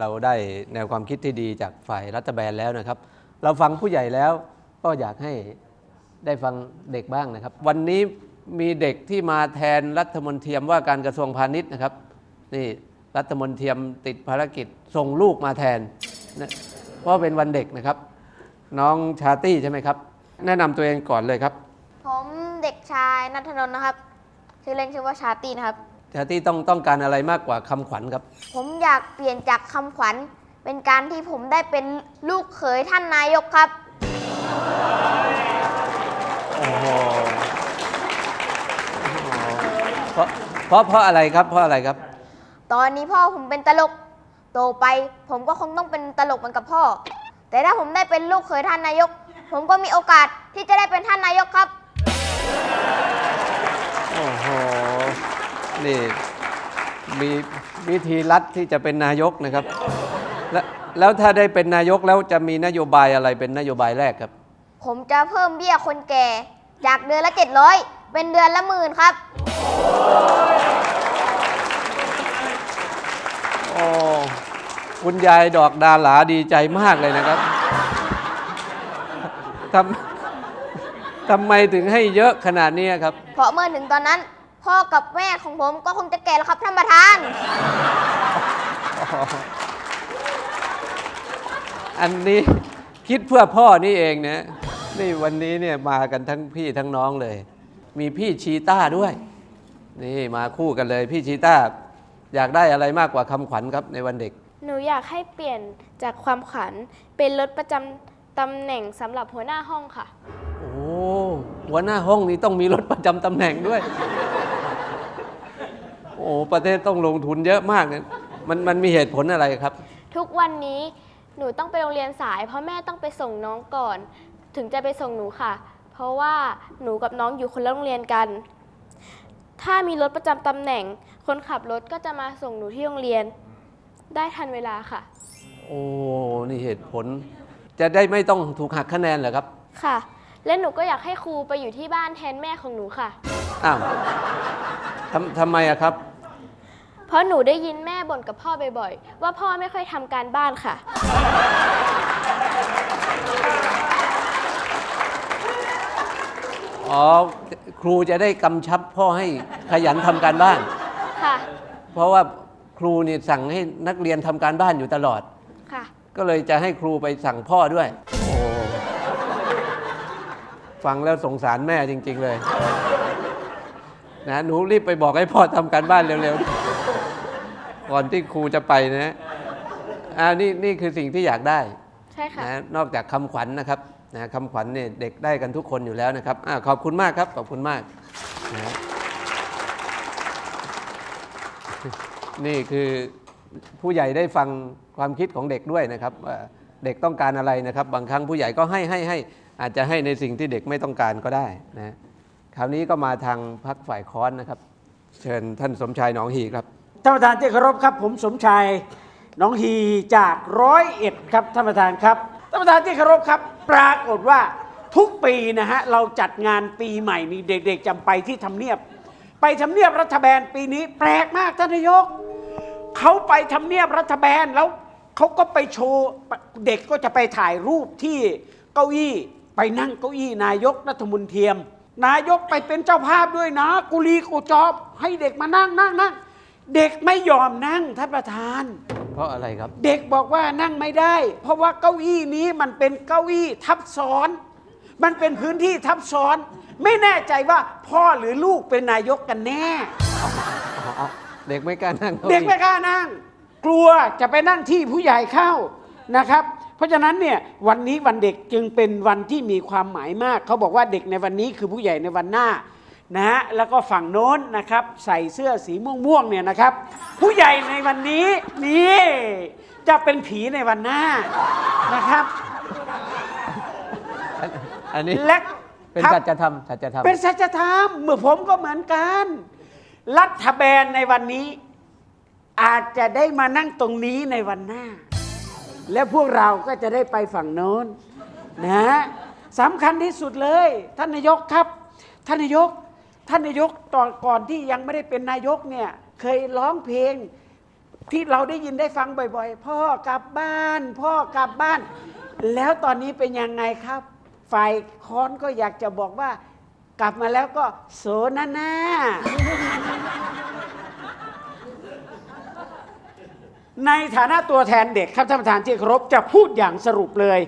เราได้แนวความคิดที่ดีจากฝ่ายรัฐบาลแล้วนะครับ เราฟังผู้ใหญ่แล้วก็อยากให้ได้ฟังเด็กบ้างนะครับ วันนี้มีเด็กที่มาแทนรัฐมนตรีว่าการกระทรวงพาณิชย์นะครับนี่รัฐมนตรีติดภารกิจส่งลูกมาแทนนะเพราะเป็นวันเด็กนะครับ น้องชาตี้ใช่ไหมครับ แนะนำตัวเองก่อนเลยครับ ผมเด็กชายนัทนนท์นะครับ ชื่อเล่นชื่อว่าชาตีนะครับ ชาตี้ต้องต้องการอะไรมากกว่าคำขวัญครับ ผมอยากเปลี่ยนจากคำขวัญ เป็นการที่ผมได้เป็นลูกเขยท่านนายกครับ โอ้โหเพราะเพราะเพราะอะไรครับ เพราะอะไรครับ ตอนนี้พ่อผมเป็นตลก โตไปผมก็คงต้องเป็นตลกเหมือนกับพ่อ แต่ถ้าผมได้เป็นลูกเขยท่านนายก ผมก็มีโอกาสที่จะได้เป็นท่านนายกครับ โอ้โห นี่มีวิธีลัดที่จะเป็นนายกนะครับแล้วแล้วถ้าได้เป็นนายกแล้วจะมีนโยบายอะไรเป็นนโยบายแรกครับ ผมจะเพิ่มเบี้ยคนแก่ จากเดือนละ 700 เป็นเดือนละหมื่นครับ โอ้คุณยายดอกดาหลาดีใจมากเลยนะครับทำทำไมถึงให้เยอะขนาดนี้ครับ เพราะเมื่อถึงตอนนั้น พ่อกับแม่ของผมก็คงจะแก่แล้วครับท่านประธาน อันนี้คิดเพื่อพ่อนี่เองนะนี่วันนี้เนี่ยมากันทั้งพี่ทั้งน้องเลย มีพี่ชีต้าด้วย นี่มาคู่กันเลยพี่ชีต้า อยากได้อะไรมากกว่าคำขวัญครับในวันเด็ก หนูอยากให้เปลี่ยนจากความขวัญเป็นรถประจำตำแหน่งสำหรับหัวหน้าห้องค่ะ โอ้หัวหน้าห้องนี้ต้องมีรถประจำตำแหน่งด้วยโอ้ประเทศต้องลงทุนเยอะมากเนี่ยมันมันมีเหตุผลอะไรครับ ทุกวันนี้หนูต้องไปโรงเรียนสาย เพราะแม่ต้องไปส่งน้องก่อน ถึงจะไปส่งหนูค่ะ เพราะว่าหนูกับน้องอยู่คนละโรงเรียนกัน ถ้ามีรถประจำตำแหน่ง คนขับรถก็จะมาส่งหนูที่โรงเรียน ได้ทันเวลาค่ะ โอ้นี่เหตุผล จะได้ไม่ต้องถูกหักคะแนนเหรอครับค่ะ และหนูก็อยากให้ครูไปอยู่ที่บ้านแทนแม่ของหนูค่ะ อ้าวทำทำไมอะครับ เพราะหนูได้ยินแม่บ่นกับพ่อบ่อยๆ ว่าพ่อไม่ค่อยทำการบ้านค่ะ อ๋อ ครูจะได้กำชับพ่อให้ขยันทำการบ้าน ค่ะ เพราะว่าครูนี่สั่งให้นักเรียนทำการบ้านอยู่ตลอด ค่ะ ก็เลยจะให้ครูไปสั่งพ่อด้วย โอ้ ฟังแล้วสงสารแม่จริง ๆ เลย นะ หนูรีบไปบอกให้พ่อทำการบ้านเร็ว ๆ ก่อนที่ครูจะไปนะอ่านี่นี่คือสิ่งที่อยากได้ใช่ค่ะ นะนอกจากคำขวัญนะครับนะคำขวัญเนี่ยเด็กได้กันทุกคนอยู่แล้วนะครับอาขอบคุณมากครับ ขอบคุณมากนะนี่คือผู้ใหญ่ได้ฟังความคิดของเด็กด้วยนะครับว่าเด็กต้องการอะไรนะครับ บางครั้งผู้ใหญ่ก็ให้ให้ให้อาจจะให้ในสิ่งที่เด็กไม่ต้องการก็ได้นะคราวนี้ก็มาทางพักฝ่ายค้อนนะครับ เชิญท่านสมชายหนองหีครับ ท่านประธานที่เคารพครับ ผมสมชายน้องฮีจากร้อยเอ็ดครับท่านประธานครับท่านประธานที่เคารพครับ ปรากฏว่าทุกปีนะฮะเราจัดงานปีใหม่มีเด็ก ๆจำไปที่ทำเนียบ ไปทำเนียบรัฐบาลปีนี้แปลกมากท่านนายกเขาไปทำเนียบรัฐบาลแล้วเขาก็ไปโชว์เด็กก็จะไปถ่ายรูปที่เก้าอี้ไปนั่งเก้าอี้นายกรัฐมนตรีนายกไปเป็นเจ้าภาพด้วยนะ กุลีกุจอบให้เด็กมานั่งนั่งนั่ง เด็กไม่ยอมนั่งท่านประธาน เพราะอะไรครับ เด็กบอกว่านั่งไม่ได้ เพราะว่าเก้าอี้นี้มันเป็นเก้าอี้ทับซ้อน มันเป็นพื้นที่ทับซ้อน ไม่แน่ใจว่าพ่อหรือลูกเป็นนายกกันแน่อ๋ออ๋อเด็กไม่กล้านั่งก้าอี้เด็กไม่กล้านั่ง กลัวจะไปนั่งที่ผู้ใหญ่เข้านะครับ เพราะฉะนั้นเนี่ยวันนี้วันเด็กจึงเป็นวันที่มีความหมายมาก เขาบอกว่าเด็กในวันนี้คือผู้ใหญ่ในวันหน้า นะฮะแล้วก็ฝั่งโน้นนะครับ ใส่เสื้อสีม่วงๆเนี่ยนะครับ ผู้ใหญ่ในวันนี้นี่จะเป็นผีในวันหน้านะครับ อันนี้และเป็นครับสัจธรรมสัจธรรมเป็นสัจธรรมเมื่อผมก็เหมือนกัน รัฐบาลในวันนี้ อาจจะได้มานั่งตรงนี้ในวันหน้า และพวกเราก็จะได้ไปฝั่งโน้นนะสำคัญที่สุดเลย ท่านนายกครับ ท่านนายก ท่านนายกตอนก่อนที่ยังไม่ได้เป็นนายกเนี่ยเคยร้องเพลงที่เราได้ยินได้ฟังบ่อย ๆ พ่อกลับบ้าน พ่อกลับบ้าน แล้วตอนนี้เป็นยังไงครับ ฝ่ายค้อนก็อยากจะบอกว่า กลับมาแล้วก็โสนานาในฐานะตัวแทนเด็กครับท่านประธานที่เคารพจะพูดอย่างสรุปเลย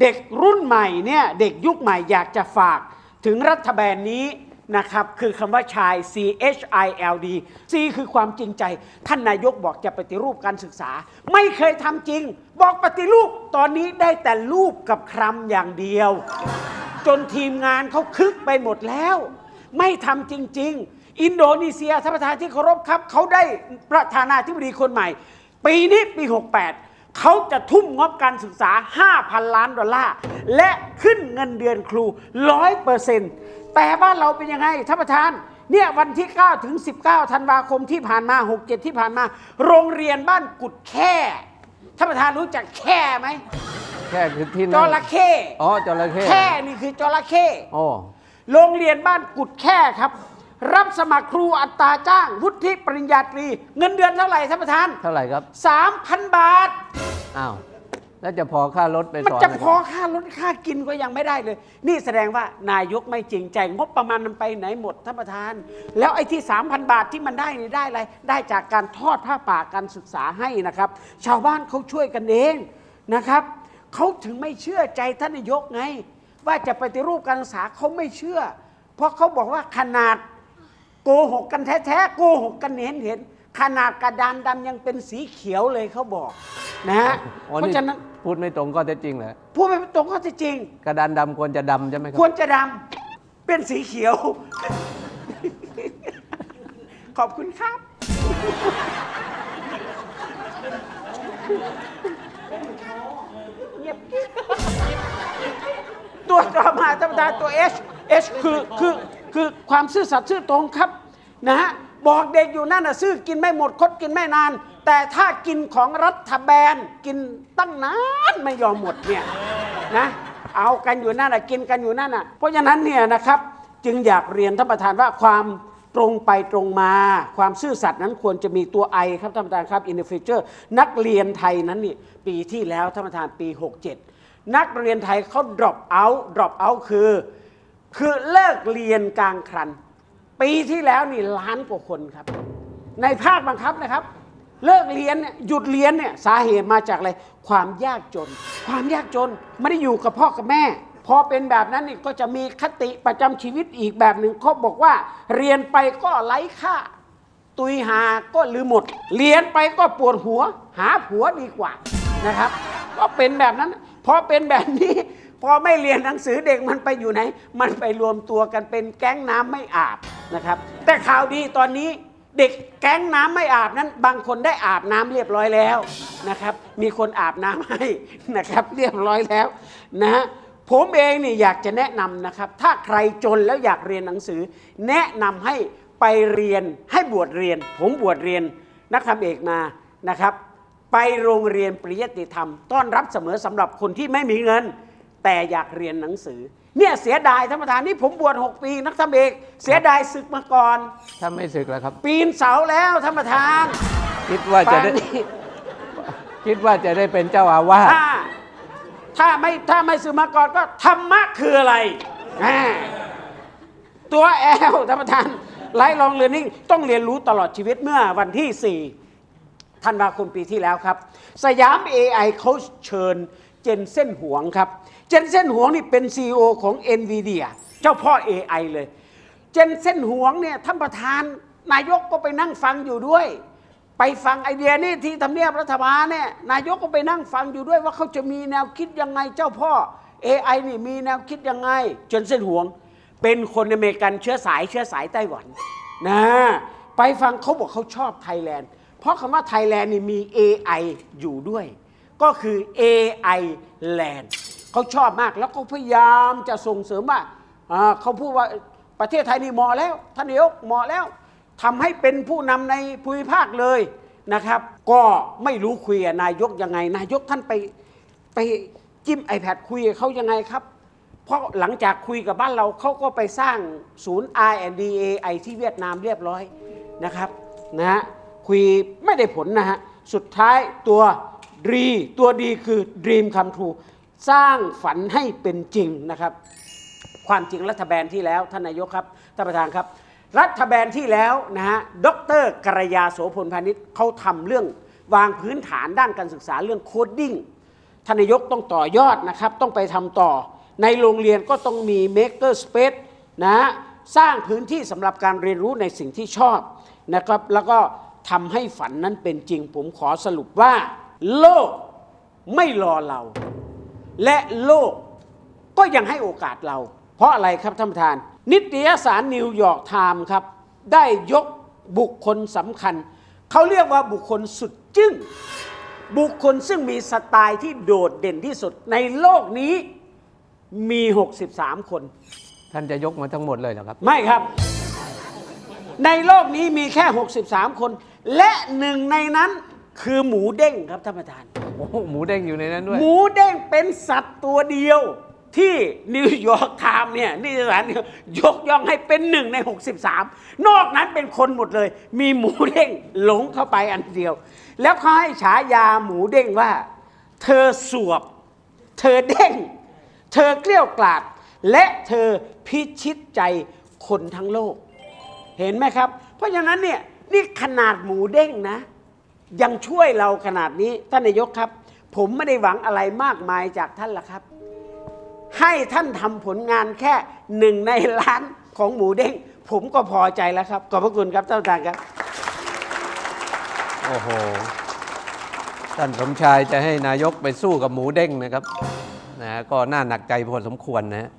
เด็กรุ่นใหม่เนี่ยเด็กยุคใหม่อยากจะฝากถึงรัฐบาลนี้ นะครับ คือคำว่าชาย C H I L D C คือความจริงใจ ท่านนายกบอกจะปฏิรูปการศึกษา ไม่เคยทำจริง บอกปฏิรูปตอนนี้ได้แต่รูปกับคำอย่างเดียว จนทีมงานเขาคึกไปหมดแล้ว ไม่ทำจริง ๆ อินโดนีเซียท่านประธานที่เคารพครับ เขาได้ประธานาธิบดีคนใหม่ ปีนี้ปี 68เขาจะทุ่มงบการศึกษา 5,000 ล้านดอลลาร์ และขึ้นเงินเดือนครู 100เปอร์เซ็นต์แต่บ้านเราเป็นยังไงท่านประธานเนี่ยวันที่ 9 ถึง 19 ธันวาคมที่ผ่านมา 67 ที่ผ่านมา โรงเรียนบ้านกุดแค่ท่านประธานรู้จักแค่ไหมแค่คือที่จนั่นระเข้อ๋อจระเข้แค่นี่คือจระเข้โอ้โรงเรียนบ้านกุดแค่ครับ รับสมัครครูอัตราจ้าง วุฒิปริญญาตรี เงินเดือนเท่าไหร่ท่านประธาน เท่าไหร่ครับ 3,000 บาท อ้าว แล้วจะพอค่ารถไปมันสอนจะไหมพอค่ารถค่ากินก็ยังไม่ได้เลย นี่แสดงว่านายกไม่จริงใจงบประมาณมันไปไหนหมดท่านประธาน แล้วไอ้ที่ 3,000 บาทที่มันได้นี่ได้อะไรได้จากการทอดผ้าป่าการศึกษาให้นะครับ ชาวบ้านเขาช่วยกันเองนะครับเขาถึงไม่เชื่อใจท่านนายกไง ว่าจะปฏิรูปการศึกษาเขาไม่เชื่อ เพราะเขาบอกว่าขนาดโกหกกันแท้ๆโกหกกันเห็นเห็นๆขนาดกระดานดำยังเป็นสีเขียวเลยเขาบอกนะฮะอ๋อเพราะนี่ฉะนั้น พูดไม่ตรงก็เท็จจริงเหรอพูดไปตรงข้อเท็จจริง กระดานดำควรจะดำใช่ไหมครัควรจะดำเป็นสีเขียว ขอบคุณครับเงียบกิ๊บตัวต่อมาธรรมดาตัว H H คือคือคือความซื่อสัตย์ซื่อตรงครับนะฮะ บอกเด็กอยู่นั่นนะซื่อกินไม่หมดคดกินไม่นาน แต่ถ้ากินของรัฐบาลกินตั้งนานไม่ยอมหมดเนี่ยนะเอากันอยู่นั่นนะกินกันอยู่นั่นนะเพราะฉะนั้นเนี่ยนะครับจึงอยากเรียนท่านประธานว่าความตรงไปตรงมา ความซื่อสัตย์นั้นควรจะมีตัว I ครับท่านประธานครับ in the future นักเรียนไทยนั้นนี่ปีที่แล้วท่านประธานปี 67 นักเรียนไทยเขา drop out drop out คือ คือเลิกเรียนกลางครัน ปีที่แล้วนี่ล้านกว่าคนครับ ในภาคบังคับนะครับ เลิกเรียนเนี่ยหยุดเรียนเนี่ยสาเหตุมาจากอะไรความยากจน ความยากจนไม่ได้อยู่กับพ่อกับแม่ พอเป็นแบบนั้นนี่ก็จะมีคติประจำชีวิตอีกแบบหนึ่งเขาบอกว่า เรียนไปก็ไร้ค่า ตุยหาก็ลืมหมด เรียนไปก็ปวดหัว หาผัวดีกว่านะครับ ก็เป็นแบบนั้น พอเป็นแบบนี้ พอไม่เรียนหนังสือเด็กมันไปอยู่ไหน มันไปรวมตัวกันเป็นแก๊งน้ำไม่อาบนะครับ แต่ข่าวดีตอนนี้เด็กแก๊งน้ำไม่อาบนั้น บางคนได้อาบน้ำเรียบร้อยแล้วนะครับ มีคนอาบน้ำให้นะครับ เรียบร้อยแล้วนะฮะผมเองนี่อยากจะแนะนำนะครับ ถ้าใครจนแล้วอยากเรียนหนังสือ แนะนำให้ไปเรียนให้บวชเรียน ผมบวชเรียนนักธรรมเอกมานะครับ ไปโรงเรียนปริยติธรรม ต้อนรับเสมอสำหรับคนที่ไม่มีเงิน แต่อยากเรียนหนังสือ เนี่ยเสียดายท่านประธานนี่ผมบวช6ปีนักธรรมเอกเสียดายศึกมาก่อน ถ้าไม่ศึกแล้วครับ ปีนเสาแล้วท่านประธานคิดว่าจะป่านได้นี้คิดว่าจะได้เป็นเจ้าอาวาสถ้าถ้าไม่ถ้าไม่ศึกมาก่อนก็ธรรมะคืออะไรอ่าตัวแอลท่านประธานไลฟ์ลองเรียนนิ่งต้องเรียนรู้ตลอดชีวิตเมื่อวันที่ 4ธันวาคมปีที่แล้วครับ สยาม AI เขาเชิญเจนเส้นหวงครับ เจนเส้นหวงนี่เป็น CEO ของ NVIDIA เจ้าพ่อ AI เลย เจนเส้นหวงเนี่ยท่านประธานนายกก็ไปนั่งฟังอยู่ด้วย ไปฟังไอเดียนี่ที่ทำเนียบรัฐบาลเนี่ยนายกก็ไปนั่งฟังอยู่ด้วยว่าเขาจะมีแนวคิดยังไงเจ้าพ่อ AI นี่มีแนวคิดยังไง เจนเส้นหวง เป็นคนอเมริกันเชื้อสายเชื้อสายไต้หวันนะไปฟังเขาบอกเขาชอบไทยแลนด์ เพราะคำว่าไทยแลนด์นี่มี AI อยู่ด้วย ก็คือ AI Land เขาชอบมาก แล้วก็พยายามจะส่งเสริมว่าเขาพูดว่าประเทศไทยนี่เหมาะแล้วท่านนายกเหมาะแล้วทำให้เป็นผู้นำในภูมิภาคเลยนะครับ ก็ไม่รู้คุยนายกยังไง นายกท่านไปไปจิ้ม iPad คุยกับเขายังไงครับ เพราะหลังจากคุยกับบ้านเราเขาก็ไปสร้างศูนย์ R&D AI ที่เวียดนามเรียบร้อยนะครับนะฮะคุยไม่ได้ผลนะฮะ สุดท้ายตัวดีตัวดีคือ Dream Come True สร้างฝันให้เป็นจริงนะครับ ความจริงรัฐบาลที่แล้วท่านนายกครับท่านประธานครับ รัฐบาลที่แล้วนะฮะดรกรยาโสพลพาณิชย์เขาทำเรื่องวางพื้นฐานด้านการศึกษาเรื่องโคดดิ้งท่านนายกต้องต่อยอดนะครับ ต้องไปทำต่อ ในโรงเรียนก็ต้องมี Maker Space นะฮะสร้างพื้นที่สำหรับการเรียนรู้ในสิ่งที่ชอบนะครับ แล้วก็ทำให้ฝันนั้นเป็นจริง ผมขอสรุปว่า โลกไม่รอเรา และโลกก็ยังให้โอกาสเรา เพราะอะไรครับท่านประธาน นิตยสารนิวยอร์กไทม์ครับ ได้ยกบุคคลสำคัญ เขาเรียกว่าบุคคลสุดจึ้ง บุคคลซึ่งมีสไตล์ที่โดดเด่นที่สุดในโลกนี้มี 63 คน ท่านจะยกมาทั้งหมดเลยเหรอครับ ไม่ครับ ในโลกนี้มีแค่ 63 คน และหนึ่งในนั้นคือหมูเด้งครับท่านประธาน โอ้โหหมูเด้งอยู่ในนั้นด้วย หมูเด้งเป็นสัตว์ตัวเดียว ที่นิวยอร์กไทม์เนี่ยนิตยสารเนี่ยกย่องให้เป็นหนึ่งใน 63 นอกนั้นเป็นคนหมดเลย มีหมูเด้งหลงเข้าไปอันเดียว แล้วเขาให้ฉายาหมูเด้งว่า เธอสวบ เธอเด้ง เธอเกลี้ยวกล่อดและเธอพิชิตใจคนทั้งโลก เห็นไหมครับ เพราะฉะนั้นเนี่ยนี่ขนาดหมูเด้งนะ ยังช่วยเราขนาดนี้ท่านนายกครับ ผมไม่ได้หวังอะไรมากมายจากท่านละครับ ให้ท่านทำผลงานแค่หนึ่งในล้านของหมูเด้ง ผมก็พอใจแล้วครับ ขอบพระคุณครับท่านประธานครับโอ้โหท่านสมชายจะให้นายกไปสู้กับหมูเด้งนะครับนะก็น่าหนักใจพอสมควรนะฮะ